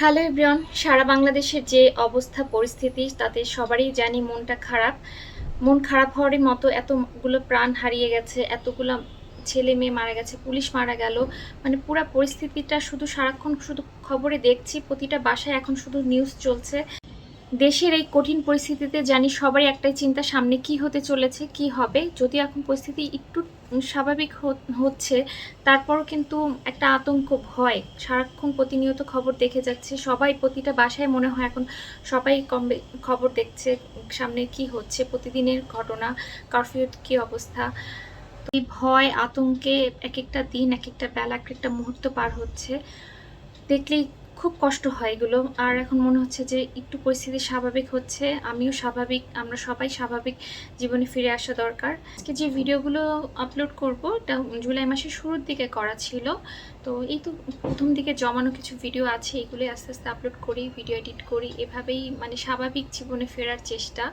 Hello everyone, সারা বাংলাদেশের যে অবস্থা, পরিস্থিতি, তাতে সবারই জানি মনটা খারাপ। মন খারাপ হওয়ারই মতো এতগুলো প্রাণ হারিয়ে গেছে, এতগুলো ছেলে মেয়ে মারা গেছে, পুলিশ মারা গেল। মানে পুরো পরিস্থিতিটা শুধু সারাক্ষণ শুধু খবরে দেখছি, প্রতিটা বাসায় এখন শুধু নিউজ চলছে। দেশের এই কঠিন পরিস্থিতিতে জানি সবারই একটাই চিন্তা, সামনে কি হতে চলেছে, কি হবে? যদি এখন পরিস্থিতি একটু স্বাভাবিক হচ্ছে। তারপরও কিন্তু একটা আতঙ্ক, ভয়। সারাক্ষণ প্রতিনিয়ত খবর দেখে যাচ্ছে। সবাই প্রতিটা বাসায় মনে হয় এখন সবাই কম খবর দেখছে সামনে কি হচ্ছে, প্রতিদিনের ঘটনা, কারফিউর কি অবস্থা। এই ভয়, আতঙ্কে এক একটা দিন এক একটা বেলা এক একটা মুহূর্ত পার হচ্ছে। দেখলেই খুব কষ্ট হয় এগুলো। আর এখন মনে হচ্ছে যে একটু পরিস্থিতি স্বাভাবিক হচ্ছে। আমিও স্বাভাবিক, আমরা সবাই স্বাভাবিক জীবনে ফিরে আসা দরকার। আজকে যে ভিডিওগুলো আপলোড করব, এটা জুলাই মাসের শুরুর দিকে করা ছিল। তো এই তো প্রথম দিকে জমানো কিছু ভিডিও আছে, এগুলোই আস্তে আস্তে আপলোড করি ভিডিও এডিট করি। এভাবেই মানে স্বাভাবিক জীবনে ফেরার চেষ্টা।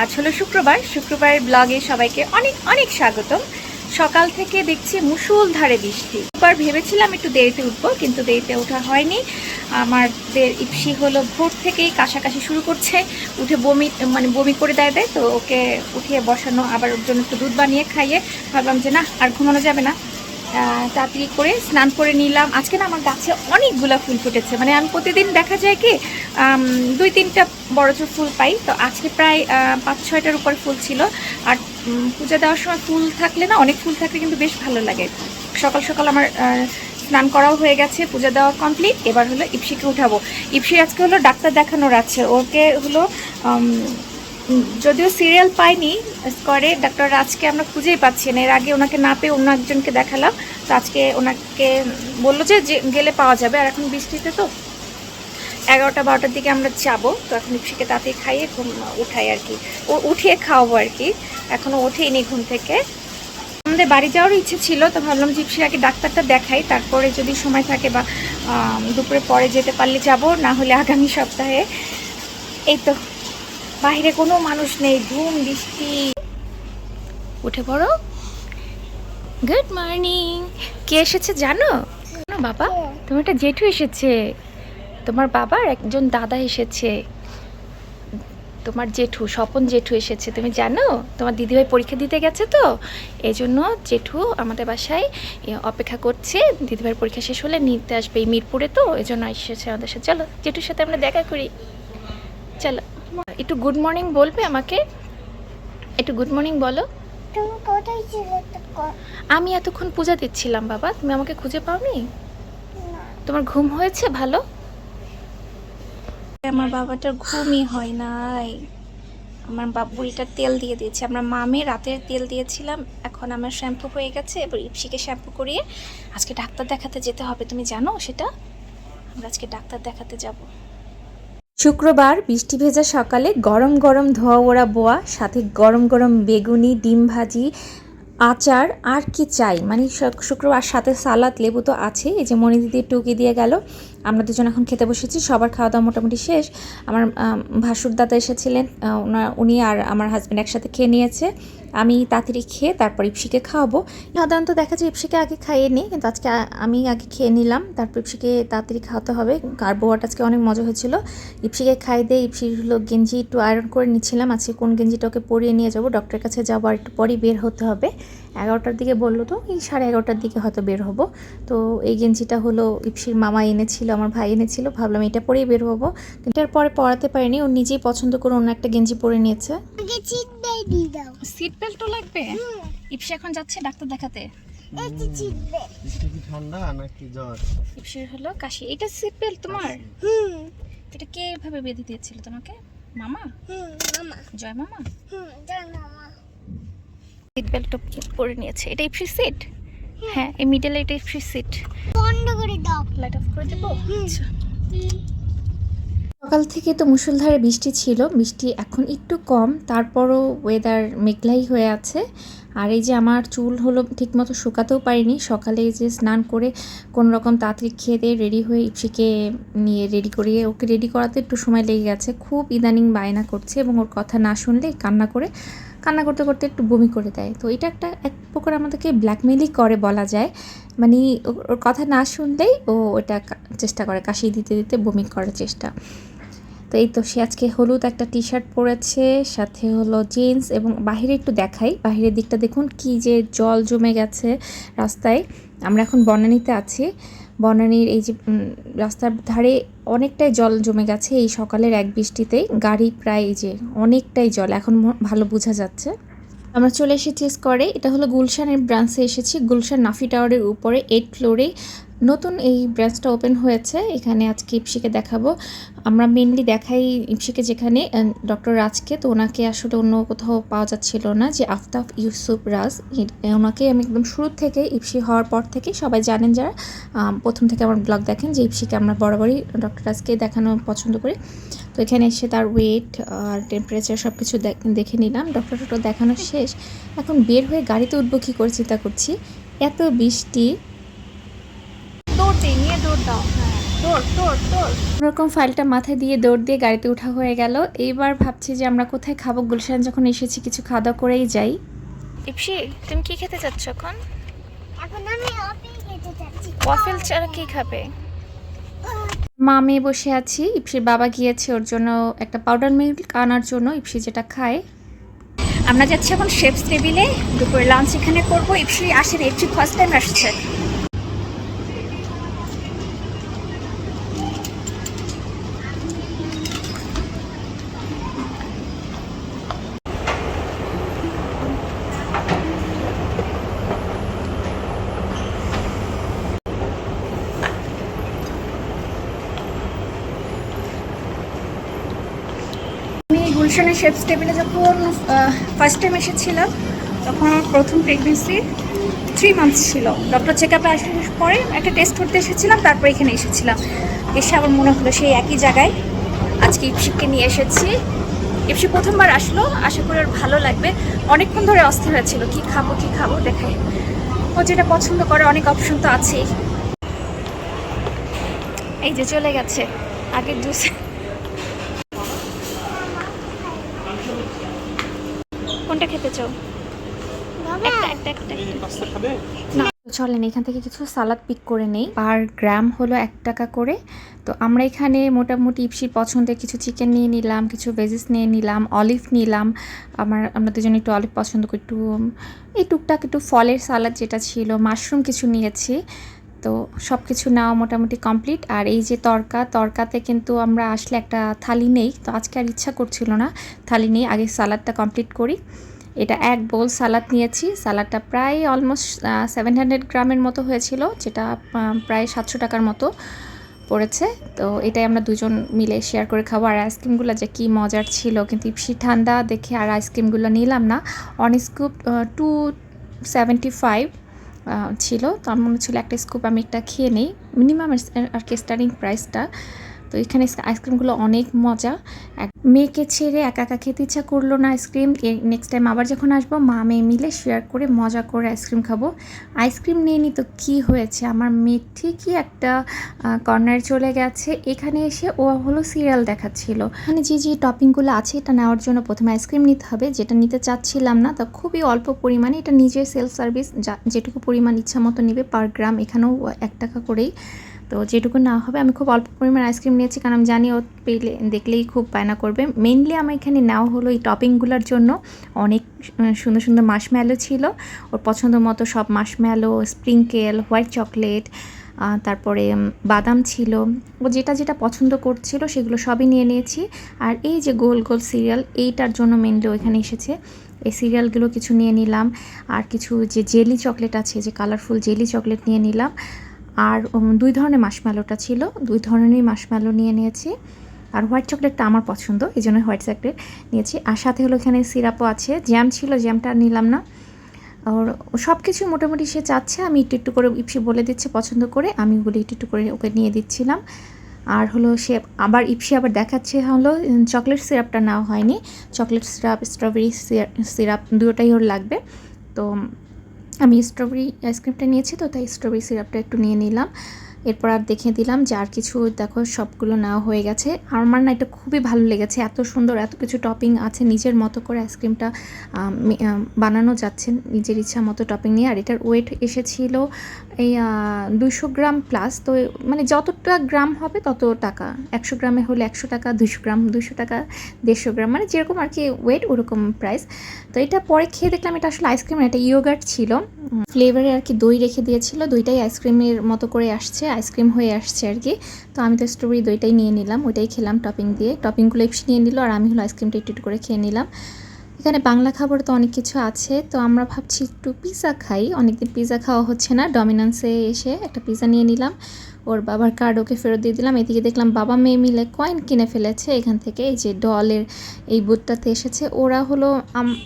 আজ হলো শুক্রবার। শুক্রবারের ব্লগে সবাইকে অনেক অনেক স্বাগতম। সকাল থেকে দেখছি মুষলধারে বৃষ্টি। এবার ভেবেছিলাম একটু দেরিতে উঠবো, কিন্তু দেরিতে ওঠা হয়নি। আমাদের ইপসি হলো ভোর থেকেই কাশাকাশি শুরু করছে। উঠে বমি মানে বমি করে দেয় দেয়, তো ওকে উঠিয়ে বসানো, আবার ওর জন্য একটু দুধ বানিয়ে খাইয়ে ভাবলাম যে না, আর ঘুমানো যাবে না। তাড়াতাড়ি করে স্নান করে নিলাম। আজকে না আমার গাছে অনেকগুলো ফুল ফুটেছে। মানে আমি প্রতিদিন দেখা যায় কি দুই তিনটা বড় জোর ফুল পাই। তো আজকে প্রায় পাঁচ ছয়টার উপর ফুল ছিল। আর পূজা দেওয়ার সময় ফুল থাকলে না, অনেক ফুল থাকলে কিন্তু বেশ ভালো লাগে। সকাল সকাল আমার স্নান করাও হয়ে গেছে, পূজা দেওয়া কমপ্লিট এবার হলো ইপসিকে উঠাবো। ইপসি আজকে হলো ডাক্তার দেখানোর আছে। ওকে হলো যদিও সিরিয়াল পাইনি স্কোয়ারে ডাক্তার আজকে আমরা খুঁজেই পাচ্ছি না। এর আগে ওনাকে না পেয়ে অন্য একজনকে দেখালাম। তো আজকে ওনাকে বলল যে যে, গেলে পাওয়া যাবে। আর এখন বৃষ্টিতে তো এগারোটা, বারোটার দিকে আমরা যাব। তো এখন ইপসিকে তাতে খাইয়ে ঘুম, উঠাই আর কি। ও, উঠিয়ে খাওয়াবো আর কি। এখনও ওঠেইনি ঘুম থেকে। আমাদের বাড়ি যাওয়ার ইচ্ছে ছিল তো ভাবলাম যে আগে ডাক্তারটা দেখাই তারপরে যদি সময় থাকে বা দুপুরে পরে যেতে পারলে যাব না হলে আগামী সপ্তাহে। এই তো বাইরে কোনো মানুষ নেই ধুম বৃষ্টি। উঠে পড়ো। গুড মর্নিং কে এসেছে জানো? জানো বাবা? তোমার একটা জেঠু এসেছে। তোমার বাবার একজন দাদা এসেছে। তোমার জেঠু স্বপন জেঠু এসেছে। তুমি জানো? তোমার দিদিভাই পরীক্ষা দিতে গেছে তো? এই জন্য জেঠু আমাদের বাসায় অপেক্ষা করছে। দিদিভাইয়ের পরীক্ষা শেষ হলে নিতে আসবে এই মিরপুরে তো এই জন্য এসেছে আমাদের সাথে। চলো জেঠুর সাথে আমরা দেখা করি। চলো। একটু গুড মর্নিং বলবে আমাকে? একটু গুড মর্নিং বলো? আমি এতক্ষণ পূজা দিচ্ছিলাম বাবা। তুমি আমাকে খুঁজে পাওনি? তোমার ঘুম হয়েছে ভালো? আমার বাবাটার ঘুমই হয় নাই। আমার বাবুরিটা তেল দিয়ে দিয়েছে। আমরা মামে রাতের তেল দিয়েছিলাম। এখন আমার শ্যাম্পু হয়ে গেছে। এবার ইপসিকে শ্যাম্পু করিয়ে আজকে ডাক্তার দেখাতে যেতে হবে। তুমি জানো সেটা? আমরা আজকে ডাক্তার দেখাতে যাব। শুক্রবার বৃষ্টি ভেজা সকালে গরম গরম ধোয়া ওড়া বোয়া, সাথে গরম গরম বেগুনি, ডিম ভাজি, আচার, আর কি চাই? মানে শুক- শুক্রবার সাথে সালাদ, লেবু তো আছে এই যে মনি দিদি টুকি দিয়ে গেল। আমরা দুজন এখন খেতে বসেছি সবার খাওয়া দাওয়া মোটামুটি শেষ। আমার আম, ভাসুর দাদা এসেছিলেন ওনার উনি আর আমার হাজব্যান্ড একসাথে খেয়ে নিয়েছে। আমি তাড়াতাড়ি খেয়ে তারপর ইপসিকে খাওয়াবো। সাধারণত দেখা যায় ইপসিকে আগে খাইয়ে নিই কিন্তু আজকে আমি আগে খেয়ে নিলাম তারপর ইপসিকে তাড়াতাড়ি খাওয়াতে হবে। কার্বোয়াট আজকে অনেক মজা হয়েছিল। ইপসিকে খাই দিয়ে ইপসির হলো গেঞ্জি একটু আয়রন করে নিচ্ছিলাম আজকে কোন গেঞ্জিটা ওকে পরিয়ে নিয়ে যাব ডক্টরের কাছে যাব আর একটু পরেই বের হতে হবে। এগারোটার দিকে বলল তো এই সাড়ে এগারোটার দিকে হয়তো বের হব। তো এই গেঞ্জিটা হলো ইপসির মামা এনেছিল আমার ভাই এনেছিল ভাবলাম এটা পরেই বের হব। কিন্তু এর পরে পরাতে পারিনি ও নিজেই পছন্দ করে অন্য একটা গেঞ্জি পরে নিয়েছে। সিট বেল্টও লাগবে? ইপসি এখন যাচ্ছে ডাক্তার দেখাতে। ঠান্ডা নাকি জ্বর? ইপসির হলো কাশি। এটা সিট বেল্ট তোমার? হুম। এটা কে এভাবে বেঁধে দিয়েছিল তোমাকে? মামা? হুম মামা। জয় মামা? হুম জানো মামা। সিট বেল্টটা পরে নিয়েছে। এটা ফ্রি সিট হ্যাঁ এই মিডলে এটা ফ্রি সিট বন্ধ করে দাও। লাইট অফ করে দেবো? আচ্ছা। সকাল থেকে তো মুষলধারে বৃষ্টি ছিল বৃষ্টি এখন একটু কম তারপরও ওয়েদার মেঘলাই হয়ে আছে। আর এই যে আমার চুল হলো ঠিকমতো শুকাতেও পারিনি সকালে এই যে স্নান করে কোনো রকম তাড়াতাড়ি খেয়ে দিয়ে রেডি হয়ে ইপসিকে নিয়ে রেডি করিয়ে ওকে রেডি করাতে একটু সময় লেগে গেছে। খুব ইদানিং বায়না করছে এবং ওর কথা না শুনলে কান্না করে কান্না করতে করতে একটু বমি করে দেয়। তো এটা একটা এক প্রকার আমাদেরকে ব্ল্যাকমেলই করে বলা যায়। মানে ওর কথা না শুনলেই ও ওটা চেষ্টা করে কাশি দিতে দিতে বমি করার চেষ্টা। তো এই তো সে আজকে হলুদ একটা টি শার্ট পরেছে, সাথে হলো জিন্স এবং বাইরে একটু দেখাই। বাইরের দিকটা দেখুন, কি যে জল জমে গেছে রাস্তায়। আমরা এখন বনানীতে আছি। বনানীর এই যে রাস্তার ধারে অনেকটাই জল জমে গেছে এই সকালের এক বৃষ্টিতেই গাড়ি প্রায় এই যে অনেকটাই জল, এখন ভালো বোঝা যাচ্ছে। আমরা চলে এসেছি স্কোয়ারে এটা হলো গুলশানের ব্রাঞ্চে এসেছি। গুলশান নাফি টাওয়ারের উপরে এইট ফ্লোরে নতুন এই ব্রাঞ্চটা ওপেন হয়েছে, এখানে আজকে ইপসিকে দেখাবো। আমরা মেনলি দেখাই ইপসিকে যেখানে ডক্টর রাজকে, তো ওনাকে আসলে অন্য কোথাও পাওয়া যাচ্ছিল না যে আফতাব ইউসুফ রাজ। ওনাকে আমি একদম শুরু থেকে ইপসি হওয়ার পর থেকে সবাই জানেন যারা প্রথম থেকে আমার ব্লগ দেখেন যে ইপসিকে আমরা বরাবরই ডক্টর রাজকে দেখানো পছন্দ করি। তো এখানে এসে তার ওয়েট আর টেম্পারেচার সব কিছু দেখে নিলাম। ডক্টর টক্টর দেখানো শেষ। এখন বের হয়ে গাড়িতে উঠবো কী করে চিন্তা করছি? এত বৃষ্টি দে দাও ওরকম ফাইলটা মাথায় দিয়ে দৌড় দিয়ে গাড়িতে ওঠা হয়ে গেল। এইবার ভাবছি যে আমরা কোথায় খাব। গুলশান যখন এসেছি কিছু খাওয়া দাওয়া করেই যাই। ইপসি তুমি কি খেতে চাচ্ছ এখন? এখন আমি খেতে ওয়াফেল ছাড়া কি খাবে? মা মেয়ে বসে আছি। ইপসির বাবা গিয়েছে ওর জন্য একটা পাউডার মিল্ক আনার জন্য। ইপসি যেটা খায়। আমরা যাচ্ছি এখন শেফস টেবিলে। দুপুরে লাঞ্চ এখানে করব। ইপসি আসেন ইপসি ফার্স্ট টাইম আসছে আমি গুলশানের শেফস টেবিলে যখন ফার্স্ট টাইম এসেছিলাম, তখন আমার প্রথম প্রেগনেন্সি থ্রি মান্থস ছিল। ডক্টর চেক আপে আসার পরে একটা টেস্ট করতে এসেছিলাম, তারপর এখানে এসেছিলাম। এসে আমার মনে হলো সেই একই জায়গায় আজকে ইপসিককে নিয়ে এসেছি। ইপসি প্রথমবার আসলো, আশা করি ওর ভালো লাগবে। অনেকক্ষণ ধরে অস্থির হয়েছিল, কি খাব কি খাব দেখাই ও যেটা পছন্দ করে, অনেক অপশন তো আছেই। এই যে চলে গেছে, আগের জুস না। চলেন এখান থেকে কিছু সালাদ পিক করে নেই। পার গ্রাম হলো এক টাকা করে। তো আমরা এখানে মোটামুটি ইপসির পছন্দের কিছু চিকেন নিয়ে নিলাম কিছু ভেজিস নিয়ে নিলাম অলিভ নিলাম। আমার আমরা দুজনে একটু অলিভ পছন্দ করি একটু এই টুকটাক একটু ফলের সালাদ যেটা ছিল মাশরুম কিছু নিয়েছি। তো সব কিছু নেওয়া মোটামুটি কমপ্লিট আর এই যে তরকা তরকাতে কিন্তু আমরা আসলে একটা থালি নেই। তো আজকে আর ইচ্ছা করছিল না থালি নেই আগে সালাদটা কমপ্লিট করি। এটা এক বোল সালাদ নিয়েছি। সালাদটা প্রায় অলমোস্ট সেভেন হান্ড্রেড গ্রামের মতো হয়েছিল, যেটা প্রায় সাতশো টাকার মতো পড়েছে। তো এটাই আমরা দুজন মিলে শেয়ার করে খাব। আর আইসক্রিমগুলো যে কী মজার ছিল, কিন্তু ইপসি ঠান্ডা দেখে আর আইসক্রিমগুলো নিলাম না। One scoop two seventy five ছিল। তো আমার মনে ছিল একটা স্কুপ আমি একটা খেয়ে নিই। মিনিমাম আর কি স্টার্টিং প্রাইসটা তো এখানে আইসক্রিমগুলো অনেক মজা। মেয়েকে ছেড়ে একা একা খেতে ইচ্ছা করল না আইসক্রিম নেক্সট টাইম আবার যখন আসব, মা মেয়ে মিলে শেয়ার করে মজা করে আইসক্রিম খাব। আইসক্রিম নিয়ে নি তো কী হয়েছে? আমার মেয়ে ঠিকই একটা কর্নারে চলে গেছে। এখানে এসে ও হলো সিরিয়াল দেখাচ্ছিল। এখানে যে যে টপিংগুলো আছে, এটা নেওয়ার জন্য প্রথমে আইসক্রিম নিতে হবে। যেটা নিতে চাচ্ছিলাম না, তা খুবই অল্প পরিমাণে, এটা নিজের সেলফ সার্ভিস যা, যেটুকু পরিমাণ ইচ্ছা মতো নেবে পার গ্রাম এখানেও এক টাকা করেই। তো যেটুকু না হবে, আমি খুব অল্প পরিমাণ আইসক্রিম নিয়েছি, কারণ আমি জানি ও পেলে, দেখলেই খুব বায়না করবে। মেইনলি আমার এখানে নেওয়া হলো এই টপিংগুলোর জন্য। অনেক সুন্দর সুন্দর মাশম্যালো ছিল। ওর পছন্দ মতো সব মাশম্যালো স্প্রিঙ্কেল হোয়াইট চকলেট তারপরে বাদাম ছিল। ও যেটা যেটা পছন্দ করছিল, সেগুলো সবই নিয়ে নিয়েছি। আর এই যে গোল গোল সিরিয়াল এইটার জন্য মেনলি ওইখানে এসেছে। এই সিরিয়ালগুলো কিছু নিয়ে নিলাম। আর কিছু যে জেলি চকলেট আছে, যে কালারফুল জেলি চকলেট নিয়ে নিলাম। আর দুই ধরনের মাশম্যালোটা ছিল। দুই ধরনেরই মাশম্যালো নিয়ে নিয়েছি। আর হোয়াইট চকলেটটা আমার পছন্দ, এই জন্য হোয়াইট চকলেট নিয়েছি। আর সাথে হলো এখানে সিরাপও আছে। জ্যাম ছিল জ্যামটা নিলাম না। আর সব কিছু মোটামুটি সে চাচ্ছে, আমি একটু একটু করে ইপসি বলে দিচ্ছে পছন্দ করে, আমি ওগুলো একটু একটু করে ওকে নিয়ে দিচ্ছিলাম। আর হলো সে আবার ইপসি আবার দেখাচ্ছে হলো চকলেট সিরাপটা নেওয়া হয়নি। চকলেট সিরাপ স্ট্রবেরি সিরাপ দুটোটাই ওর লাগবে। তো আমি স্ট্রবেরি আইসক্রিমটা নিয়েছি তো, তাই স্ট্রবেরি সিরাপটা একটু নিয়ে নিলাম। এরপর আর দেখে দিলাম যে আর কিছু, দেখো, সবগুলো নাও হয়ে গেছে। আমার না এটা খুবই ভালো লেগেছে, এত সুন্দর, এত কিছু টপিং আছে, নিজের মতো করে আইসক্রিমটা বানানো যাচ্ছে, নিজের ইচ্ছা মতো টপিং নিয়ে। আর এটার ওয়েট এসেছিল এই দুইশো গ্রাম প্লাস তো মানে যতটা গ্রাম হবে তত টাকা। একশো গ্রামে হলে একশো টাকা দুশো গ্রাম দুশো টাকা, দেড়শো গ্রাম মানে যেরকম আর কি ওয়েট ওরকম প্রাইস তো এটা পরে খেয়ে দেখলাম এটা আসলে আইসক্রিম এটা ইয়োগার্ট ছিল। ফ্লেভারে আর কি দই রেখে দিয়েছিল। দইটাই আইসক্রিমের মতো করে আসছে আইসক্রিম হয়ে আসছে আর কি। তো আমি তো স্ট্রবেরি দইটাই নিয়ে নিলাম, ওইটাই খেলাম টপিং দিয়ে। টপিংগুলো ইপসি নিয়ে নিল আর আমি হলো আইসক্রিমটা একটু একটু করে খেয়ে নিলাম। এখানে বাংলা খাবার তো অনেক কিছু আছে, তো আমরা ভাবছি একটু পিৎজা খাই। অনেকদিন পিৎজা খাওয়া হচ্ছে না ডমিনান্সে এসে একটা পিৎজা নিয়ে নিলাম। ওর বাবার কার্ড ওকে ফেরত দিয়ে দিলাম। এদিকে দেখলাম বাবা মেয়ে মিলে কয়েন কিনে ফেলেছে এখান থেকে, এই যে ডলের এই বুথটাতে এসেছে। ওরা হলো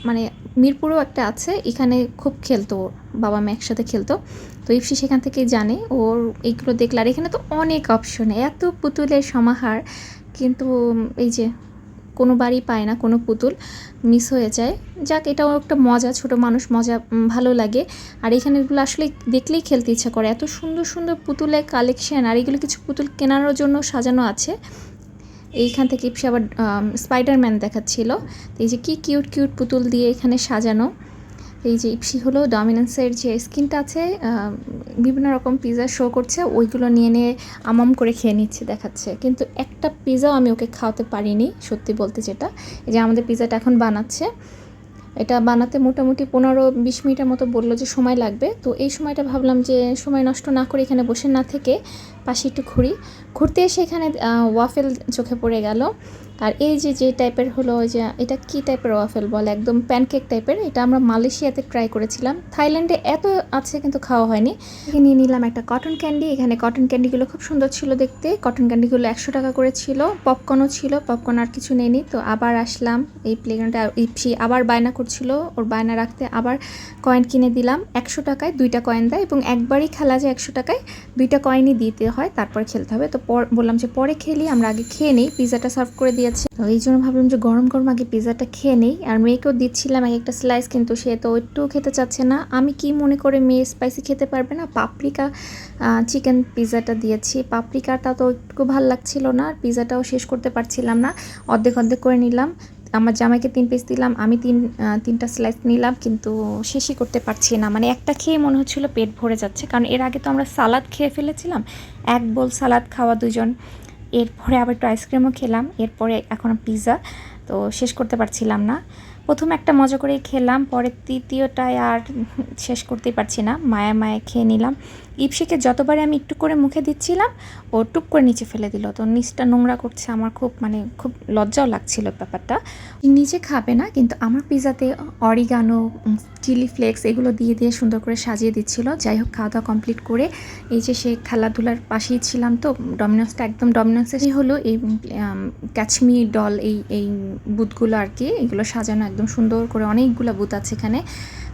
মানে মিরপুরেও একটা আছে, এখানে খুব খেলতো, বাবা মেয়ে একসাথে খেলতো। তো ইপসি সেখান থেকেই জানে, ওর এইগুলো দেখলে। আর এখানে তো অনেক অপশন এত পুতুলের সমাহার। কিন্তু এই যে কোনো বাড়ি পায় না, কোনো পুতুল মিস হয়ে যায়। যাক, এটাও একটা মজা, ছোট মানুষ মজা ভালো লাগে। আর এখানেগুলো আসলে দেখলেই খেলতে ইচ্ছা করে। এত সুন্দর সুন্দর পুতুলের কালেকশান আর এগুলো কিছু পুতুল কেনার জন্য সাজানো আছে। এইখান থেকে সে আবার স্পাইডারম্যান দেখাচ্ছিল। তো এই যে কি কিউট কিউট পুতুল দিয়ে এখানে সাজানো। এই যে ইপসি হলো ডমিনেন্সের যে স্কিনটা আছে বিভিন্ন রকম পিৎজা শো করছে, ওইগুলো নিয়ে নিয়ে আমাম করে খেয়ে নিচ্ছে, দেখাচ্ছে। কিন্তু একটা পিৎজাও আমি ওকে খাওয়াতে পারিনি, সত্যি বলতে যেটা। এই যে আমাদের পিৎজাটা এখন বানাচ্ছে। এটা বানাতে মোটামুটি পনেরো বিশ মিনিটের মতো বলল যে সময় লাগবে। তো এই সময়টা ভাবলাম যে সময় নষ্ট না করে এখানে বসে না থেকে পাশে একটু ঘুরি। ঘুরতে এসে এখানে ওয়াফেল চোখে পড়ে গেল। আর এই যে যে টাইপের হলো ওই যে, এটা কি টাইপের ওয়াফেল বল? একদম প্যানকেক টাইপের এটা আমরা মালয়েশিয়াতে ট্রাই করেছিলাম। থাইল্যান্ডে এত আছে কিন্তু খাওয়া হয়নি। এখানে নিয়ে নিলাম একটা কটন ক্যান্ডি এখানে কটন ক্যান্ডিগুলো খুব সুন্দর ছিল দেখতে। কটন ক্যান্ডিগুলো একশো টাকা করে ছিল। পপকর্নও ছিল। পপকর্ন আর কিছু নেইনি। তো আবার আসলাম। এই প্লেগ্রাউন্ডে ইপসি আবার বায়না করছিল। ওর বায়না রাখতে আবার কয়েন কিনে দিলাম। একশো টাকায় দুইটা কয়েন দেয় এবং একবারই খেলা যায় একশো টাকায় দুইটা কয়েনই দিতে হয়। তারপর খেলতে হবে। তো বললাম যে পরে খেলি, আমরা আগে খেয়ে নিই। পিৎজাটা সার্ভ করে দিয়েছে। তো এই জন্য ভাবলাম যে গরম গরম আগে পিৎজাটা খেয়ে নেই। আর মেয়েকেও দিচ্ছিলাম এক একটা স্লাইস কিন্তু সে তো একটু খেতে চাচ্ছে না। আমি কি মনে করে মেয়ে স্পাইসি খেতে পারবে না? পাপড়িকা চিকেন পিৎজাটা দিয়েছি। পাপড়িকাটা তো একটু ভালো লাগছিল না, আর পিৎজাটাও শেষ করতে পারছিলাম না। অর্ধেক অর্ধেক করে নিলাম। আমার জামাইকে তিন পিস দিলাম। আমি তিন তিনটা স্লাইস নিলাম, কিন্তু শেষই করতে পারছি না। মানে একটা খেয়ে মনে হচ্ছিল পেট ভরে যাচ্ছে। কারণ এর আগে তো আমরা সালাদ খেয়ে ফেলেছিলাম। এক বোল সালাদ খাওয়া দুজন। এরপরে আবার একটু আইসক্রিমও খেলাম এরপরে এখন পিৎজা তো শেষ করতে পারছিলাম না। প্রথম একটা মজা করে খেলাম, পরে তৃতীয়টায় আর শেষ করতেই পারছি না। মায়া মায়া খেয়ে নিলাম। ইপসিকে যতবারে আমি একটু করে মুখে দিচ্ছিলাম, ও টুক করে নিচে ফেলে দিল। তো নিচটা নোংরা করছে আমার খুব মানে খুব লজ্জাও লাগছিল ব্যাপারটা। নিজে খাবে না, কিন্তু আমার পিৎজাতে অরিগানো চিলি ফ্লেক্স এগুলো দিয়ে দিয়ে সুন্দর করে সাজিয়ে দিচ্ছিল। যাই হোক, খাওয়া দাওয়া কমপ্লিট করে এই যে সে খেলাধুলার পাশেই ছিলাম তো, ডমিনোসটা একদম ডমিনোসেরই হলো, এই ক্যাচমি ডল, এই এই বুথগুলো আর কি, এগুলো সাজানো একদম সুন্দর করে অনেকগুলো বুথ আছে এখানে।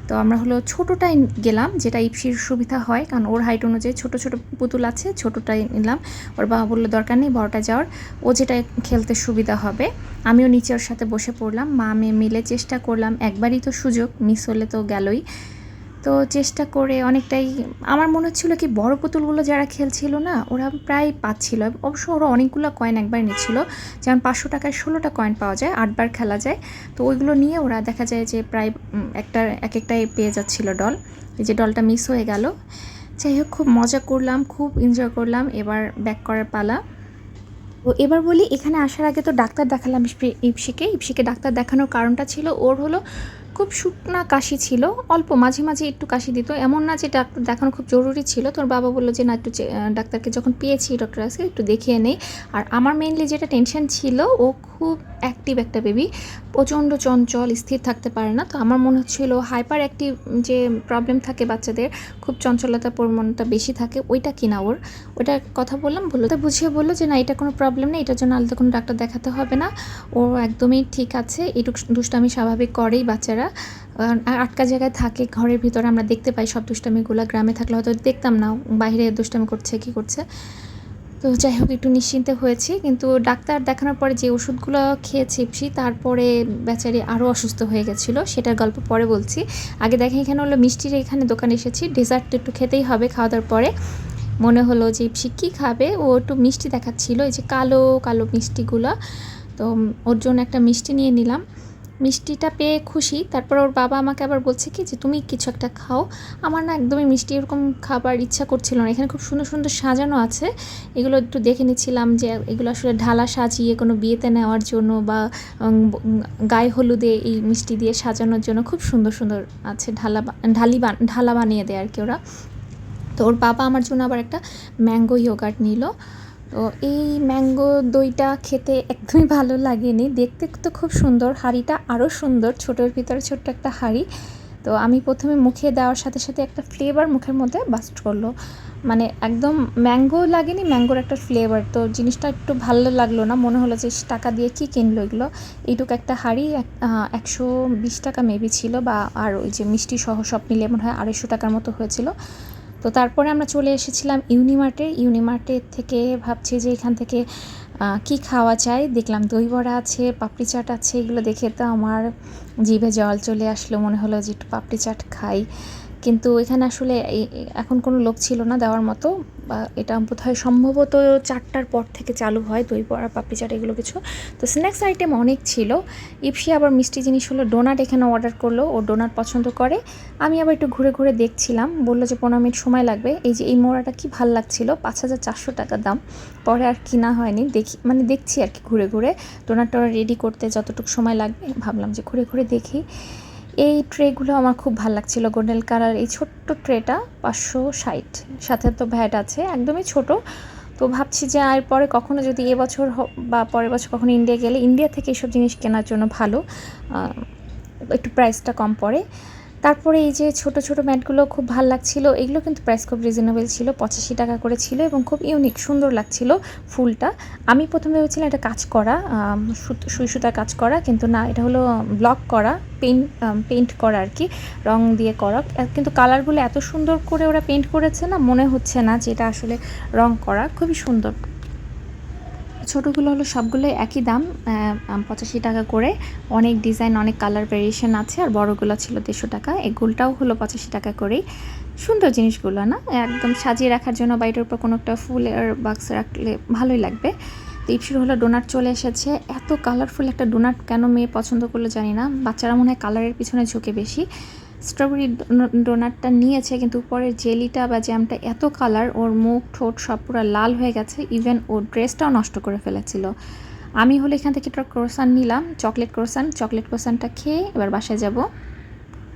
তো আমরা হলো ছোটোটাই গেলাম, যেটা ইপসির সুবিধা হয়, কারণ ওর হাইট অনুযায়ী ছোটো ছোটো পুতুল আছে, ছোটোটাই নিলাম। ওর বাবা বলল, দরকার নেই, বড়টা যাওয়ার। ও যেটা খেলতে সুবিধা হবে। আমিও নিচে ওর সাথে বসে পড়লাম। মা, মেয়ে মিলে চেষ্টা করলাম। একবারই তো সুযোগ মিস হলে তো গেলই। তো চেষ্টা করে অনেকটাই, আমার মনে হচ্ছিল কি বড় পুতুলগুলো যারা খেলছিল না, ওরা প্রায় পাচ্ছিল। অবশ্য ওরা অনেকগুলো কয়েন একবার নিচ্ছিল। যেমন পাঁচশো টাকায় ষোলোটা কয়েন পাওয়া যায়, আটবার খেলা যায়। তো ওইগুলো নিয়ে ওরা দেখা যায় যে প্রায় একটা এক একটাই পেয়ে যাচ্ছিল ডল এই যে ডলটা মিস হয়ে গেল। যাই হোক, খুব মজা করলাম, খুব এনজয় করলাম। এবার ব্যাক করার পালা। তো এবার বলি, এখানে আসার আগে তো ডাক্তার দেখালাম ইপসি- ইপসিকে। ইপসিকে ডাক্তার দেখানোর কারণটা ছিল, ওর হলো খুব শুকনা কাশি ছিল, অল্প মাঝে মাঝে একটু কাশি দিত। এমন না যে ডাক্তার দেখানো খুব জরুরি ছিল। তোর বাবা বলল যে, না, একটু ডাক্তারকে যখন পেয়েছি ডক্টর আছে একটু দেখিয়ে নেই আর আমার মেনলি যেটা টেনশন ছিল, ও খুব অ্যাক্টিভ একটা বেবি প্রচণ্ড চঞ্চল, স্থির থাকতে পারে না। তো আমার মনে হচ্ছিল হাইপার অ্যাক্টিভ যে প্রবলেম থাকে বাচ্চাদের, খুব চঞ্চলতা, প্রবণতা বেশি থাকে, ওইটা কিনা ওর? ওইটার কথা বললাম, বলল, তো বুঝিয়ে বলল যে, না, এটা কোনো প্রবলেম নেই, এটার জন্য আলাদা কোনো ডাক্তার দেখাতে হবে না। ও একদমই ঠিক আছে, এটুক দুষ্টামি স্বাভাবিক করেই বাচ্চারা। আর আটকা জায়গায় থাকে, ঘরের ভিতরে আমরা দেখতে পাই সব দুষ্টামিগুলো গ্রামে থাকলে হয়তো দেখতাম না বাইরে দুষ্টামি করছে, কি করছে। তো যাই হোক, একটু নিশ্চিন্তে হয়েছি, কিন্তু ডাক্তার দেখানোর পরে যে ওষুধগুলো ইপসি তারপরে বেচারি আরও অসুস্থ হয়ে গেছিল, সেটার গল্প পরে বলছি। আগে দেখেন, এখানে হলো মিষ্টির এখানে দোকানে এসেছি, ডেজার্ট একটু খেতেই হবে খাওয়া দাওয়ার পরে। মনে হলো যে ইপসি কী খাবে, ও একটু মিষ্টি দেখাচ্ছিল, এই যে কালো কালো মিষ্টিগুলো। তো ওর জন্য একটা মিষ্টি নিয়ে নিলাম। মিষ্টিটা পেয়ে খুশি। তারপর ওর বাবা আমাকে আবার বলছে কি যে, তুমি কিছু একটা খাও। আমার না একদমই মিষ্টি এরকম খাবার ইচ্ছা করছিল না। এখানে খুব সুন্দর সুন্দর সাজানো আছে। এগুলো একটু দেখে নিচ্ছিলাম যে, এগুলো আসলে ঢালা সাজিয়ে কোনো বিয়েতে নেওয়ার জন্য বা গায়ে হলুদে এই মিষ্টি দিয়ে সাজানোর জন্য খুব সুন্দর সুন্দর আছে ঢালা ঢালি ঢালা বানিয়ে দেয় আর কি ওরা। তো ওর বাবা আমার জন্য আবার একটা ম্যাঙ্গো ইয়োগার্ট নিল। তো এই ম্যাঙ্গো দইটা খেতে একদমই ভালো লাগেনি। দেখতে তো খুব সুন্দর, হাঁড়িটা আরও সুন্দর, ছোটোর ভিতরে ছোট্ট একটা হাঁড়ি। তো আমি প্রথমে মুখে দেওয়ার সাথে সাথে একটা ফ্লেভার মুখের মধ্যে বাস্ট করল। মানে একদম ম্যাঙ্গো লাগেনি, ম্যাঙ্গোর একটা ফ্লেভার তো জিনিসটা একটু ভালো লাগল না, মনে হলো যে টাকা দিয়ে কী কিনলো এগুলো। এইটুকু একটা হাঁড়ি, এক- একশো বিশ টাকা মেবি ছিল বা আর ওই যে মিষ্টি সহ সব মিলে মনে হয় আড়াইশো টাকার মতো হয়েছিল। তো তারপরে আমরা চলে এসেছিলাম ইউনিমার্টে। ইউনিমার্টের থেকে ভাবছি যে এখান থেকে কি খাওয়া চাই দেখলাম দই বড়া আছে, পাপড়ি চাট আছে, এগুলো দেখে তো আমার জিভে জল চলে আসলো। মনে হলো যে একটু পাপড়ি চাট খাই। কিন্তু এখানে আসলে এখন কোনো লোক ছিল না দেওয়ার মতো, বা এটা বোধহয় সম্ভবত চারটার পর থেকে চালু হয়, দই বড়া, পাপড়ি চাট, এগুলো কিছু। তো স্ন্যাক্স আইটেম অনেক ছিল। ইপসি আবার মিষ্টি জিনিস হলো ডোনাট এখানে অর্ডার করল, ও ডোনাট পছন্দ করে। আমি আবার একটু ঘুরে ঘুরে দেখছিলাম, বলল যে পনেরো মিনিট সময় লাগবে। এই যে এই মোড়াটা কি ভালো লাগছিল, পাঁচ হাজার চারশো টাকা দাম। পরে আর কিনা হয়নি, দেখি মানে দেখছি আর কি ঘুরে ঘুরে। ডোনাট টোনা রেডি করতে যতটুকু সময় লাগবে, ভাবলাম যে ঘুরে ঘুরে দেখি। এই ট্রেগুলো আমার খুব ভালো লাগছিল গোল্ডেন কালার এই ছোট্ট ট্রেটা পাঁচশো ষাট। সাথে তো ভ্যাট আছে, একদমই ছোট। তো ভাবছি যে আর পরে কখনো যদি এবছর বা পরের বছর কখনো ইন্ডিয়া গেলে ইন্ডিয়া থেকে এসব জিনিস কেনার জন্য ভালো। একটু প্রাইসটা কম পড়ে। তারপরে এই যে ছোট ছোট ম্যাটগুলো খুব ভালো লাগছিল, এগুলো কিন্তু প্রাইস খুব রিজনেবল ছিল, পঁচাশি টাকা করে ছিল এবং খুব ইউনিক সুন্দর লাগছিল ফুলটা। আমি প্রথমে ভেবেছিলাম এটা কাজ করা সুই সুতার কাজ করা, কিন্তু না, এটা হলো ব্লক করা পেন্ট পেন্ট করা আর কি, রং দিয়ে করা। কিন্তু কালারগুলো এত সুন্দর করে ওরা পেন্ট করেছে না, মনে হচ্ছে না যে এটা আসলে রং করা, খুবই সুন্দর। ছোটোগুলো হলো সবগুলো একই দাম পঁচাশি টাকা করে। অনেক ডিজাইন, অনেক কালার ভেরিয়েশন আছে, আর বড়গুলো ছিল দেড়শো টাকা। এগুলোটাও হলো পঁচাশি টাকা করেই। সুন্দর জিনিসগুলো, না? একদম সাজিয়ে রাখার জন্য বা এটার উপর কোনো একটা ফুলের বাক্স রাখলে ভালোই লাগবে। তো ইপসির হলো ডোনাট চলে এসেছে। এত কালারফুল একটা ডোনাট কেন মেয়ে পছন্দ করল জানি না। বাচ্চারা মনে হয় কালারের পিছনে ঝুঁকে বেশি। স্ট্রবেরি ডোনাটটা নিয়েছে, কিন্তু উপরের জেলিটা বা জ্যামটা এত কালার ওর মুখ, ঠোঁট সব পুরো লাল হয়ে গেছে ইভেন ওর ড্রেসটাও নষ্ট করে ফেলেছিল। আমি হলে এখান থেকে একটা ক্রোসান নিলাম চকলেট ক্রোসান চকলেট ক্রোসানটা খেয়ে এবার বাসায় যাব।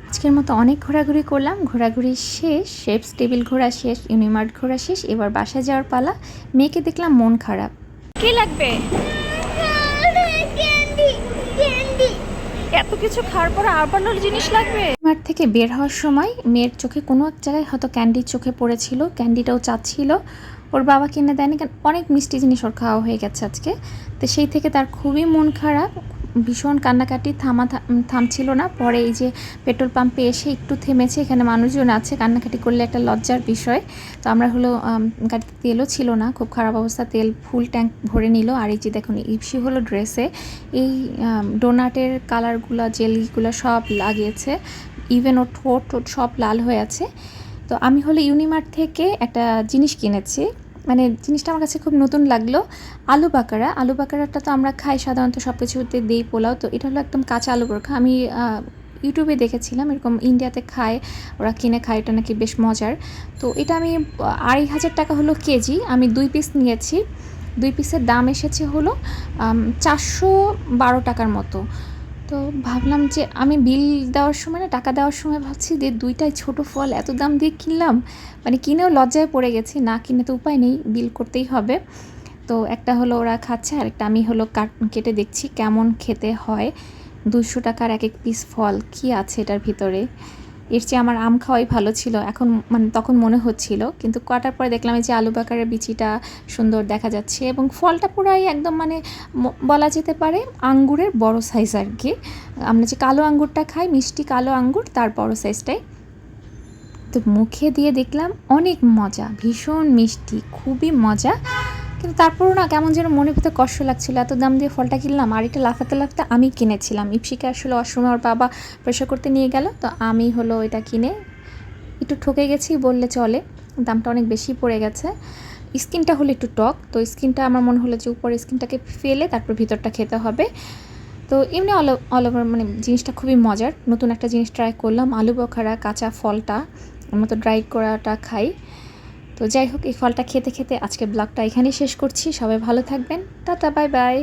আজকের মতো অনেক ঘোরাঘুরি করলাম, ঘোরাঘুরি শেষ শেপস টেবিল ঘোরা শেষ, ইউনিমার্ট ঘোরা শেষ, এবার বাসায় যাওয়ার পালা। মেয়েকে দেখলাম মন খারাপ। কি লাগবে? এত কিছু খাওয়ার পর আবার জিনিস লাগবে? মাঠ থেকে বের হওয়ার সময় মেয়ের চোখে কোনো এক জায়গায় হয়তো ক্যান্ডির চোখে পড়েছিল, ক্যান্ডিটাও চাচ্ছিল। ওর বাবা কিনে দেয়নি কারণ অনেক মিষ্টি জিনিস ওর খাওয়া হয়ে গেছে আজকে। তো সেই থেকে তার খুবই মন খারাপ ভীষণ কান্নাকাটি থামা থামছিল না। পরে এই যে পেট্রোল পাম্পে এসে একটু থেমেছে, এখানে মানুষজন আছে, কান্নাকাটি করলে একটা লজ্জার বিষয়। তো আমরা হলো গাড়িতে তেলও ছিল না, খুব খারাপ অবস্থা, তেল ফুল ট্যাঙ্ক ভরে নিল। আর এই যে দেখুন, ইপসি হলো ড্রেসে। এই ডোনাটের কালারগুলো, জেলিগুলো সব লাগিয়েছে। ইভেন ও ঠোঁট টোট সব লাল হয়ে আছে। তো আমি হলো ইউনিমার্ট থেকে একটা জিনিস কিনেছি। মানে জিনিসটা আমার কাছে খুব নতুন লাগল। আলু বাকারা, আলু বাকারাটা তো আমরা খাই সাধারণত সব কিছুতে দিই পোলাও, তো এটা হলো একদম কাঁচা আলু বোরখা আমি ইউটিউবে দেখেছিলাম, এরকম ইন্ডিয়াতে খায়, ওরা কিনে খায়, এটা নাকি বেশ মজার। তো এটা আমি আড়াই হাজার টাকা হলো কেজি, আমি দুই পিস নিয়েছি। দুই পিসের দাম এসেছে হলো চারশো বারো টাকার মতো। তো ভাবলাম যে আমি বিল দেওয়ার সময় না, টাকা দেওয়ার সময় ভাবছি যে দুইটাই ছোট ফল এত দাম দিয়ে কিনলাম মানে কিনেও লজ্জায় পড়ে গেছি, না কিনে তো উপায় নেই, বিল করতেই হবে। তো একটা হলো ওরা খাচ্ছে আর একটা আমি হলো কাট কেটে দেখছি কেমন খেতে হয়। দুশো টাকার এক এক পিস ফল, কি আছে এটার ভিতরে? এর চেয়ে আমার আম খাওয়াই ভালো ছিল। এখন মানে তখন মনে হচ্ছিল, কিন্তু কাটার পরে দেখলাম যে আলু বাকারের বিচিটা সুন্দর দেখা যাচ্ছে এবং ফলটা পুরাই একদম মানে বলা যেতে পারে আঙ্গুরের বড় সাইজ আর কি। আমরা যে কালো আঙ্গুরটা খাই, মিষ্টি কালো আঙ্গুর, তার বড় সাইজটাই তো মুখে দিয়ে দেখলাম অনেক মজা, ভীষণ মিষ্টি, খুবই মজা। কিন্তু তারপরও না কেমন যেন মনের ভিতরে কষ্ট লাগছিল। এত দাম দিয়ে ফলটা কিনলাম আর এটা লাফাতে লাফাতে আমি কিনেছিলাম। ইপসিকে আসলে অসময় ওর বাবা প্রেশার করতে নিয়ে গেল, তো আমি হলো এটা কিনে একটু ঠকে গেছি, বললে চলে। দামটা অনেক বেশি পড়ে গেছে। স্কিনটা হলো একটু টক, তো স্কিনটা আমার মনে হলো যে উপরে স্কিনটাকে ফেলে তারপর ভিতরটা খেতে হবে। তো এমনি অল অল ওভার মানে জিনিসটা খুবই মজার। নতুন একটা জিনিস ট্রাই করলাম, আলু বখারা, কাঁচা ফলটা। আমরা তো ড্রাই করাটা খাই। তো যাই হোক, এই ফলটা খেতে খেতে আজকে ব্লগটা এখানেই শেষ করছি। সবাই ভালো থাকবেন। Tata, bye bye.